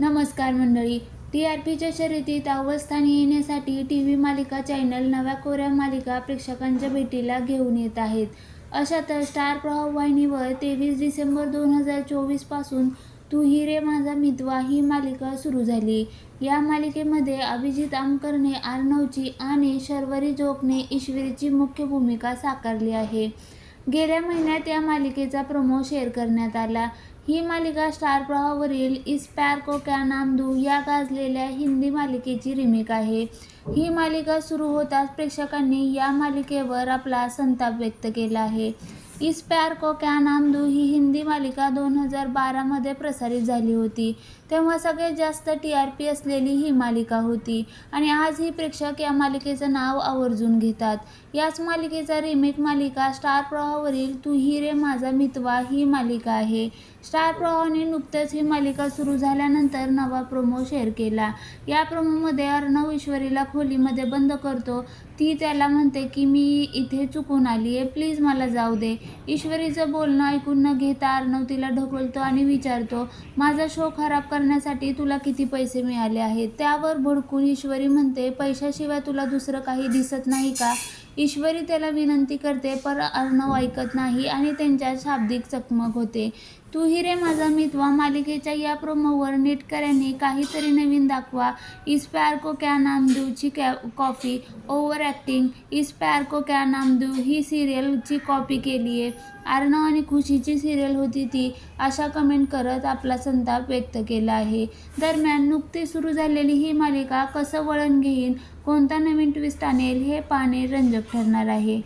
नमस्कार मंडळी. T R पीच्या शर्यतीत अवस्थानी स्थानी येण्यासाठी टी व्ही मालिका चॅनल नव्या कोऱ्या मालिका प्रेक्षकांच्या भेटीला घेऊन येत आहेत. अशातच स्टार प्रभाव वाहिनीवर तेवीस डिसेंबर दोन हजार चोवीसपासून तू ही रे माझा मितवा ही मालिका सुरू झाली. या मालिकेमध्ये अभिजित आमकरने अर्णवची आणि शर्वरी जोगने ईश्वरीची मुख्य भूमिका साकारली आहे. गेल्या महिन्यात या मालिकेचा प्रोमो शेअर करण्यात आला. ही मालिका स्टार प्रवाहावरील इस प्यार को क्या नाम दू या गाजलेल्या हिंदी मालिकेची रिमेक आहे. ही मालिका सुरू होताच प्रेक्षकांनी या मालिकेवर आपला संताप व्यक्त केला आहे. इस प्यार को क्या नाम दू ही हिंदी मालिका दोन हजार बारामध्ये प्रसारित झाली होती. तेव्हा सगळ्यात जास्त टी आर पी असलेली ही मालिका होती. आणि आजही प्रेक्षक या मालिकेचं नाव आवर्जून घेतात. याच मालिकेचा रिमेक मालिका स्टार प्रवाहावरील तू ही रे माझा मितवा ही मालिका आहे. स्टार प्रवाहाने नुकतंच ही मालिका सुरू झाल्यानंतर नवा प्रोमो शेअर केला. या प्रोमोमध्ये अर्णव ईश्वरीला खोलीमध्ये बंद करतो. ती त्याला म्हणते की मी इथे चुकून आली आहे प्लीज मला जाऊ दे. ईश्वरीचं बोलणं ऐकून न घेता अर्णव तिला ढकलतो आणि विचारतो माझा शो खराब करण्यासाठी तुला किती पैसे मिळाले आहेत त्यावर भडकून ईश्वरी म्हणते पैशाशिवाय तुला दुसरं काही दिसत नाही का? ईश्वरी त्याला विनंती करते पर अर्णव ऐकत नाही आणि त्यांच्या शाब्दिक चकमक होते. तू ही रे माझा मितवा मालिकेच्या या प्रोमोवर नेटकऱ्यांनी काहीतरी नवीन दाखवा. इस प्यार को क्या नाम दूची कॅ कॉफी. ओव्हर ॲक्टिंग इस प्यार को क्या नाम दू ही सिरियलची कॉपी केली आहे अर्णव आणि खुशीची सिरियल होती ती. अशा कमेंट करत आपला संताप व्यक्त केला आहे. दरम्यान नुकतीच सुरू झालेली ही मालिका कसं वळण घेईन कोणता नवीन ट्विस्ट आणेल हे पाहणे रंजक ठरणार आहे.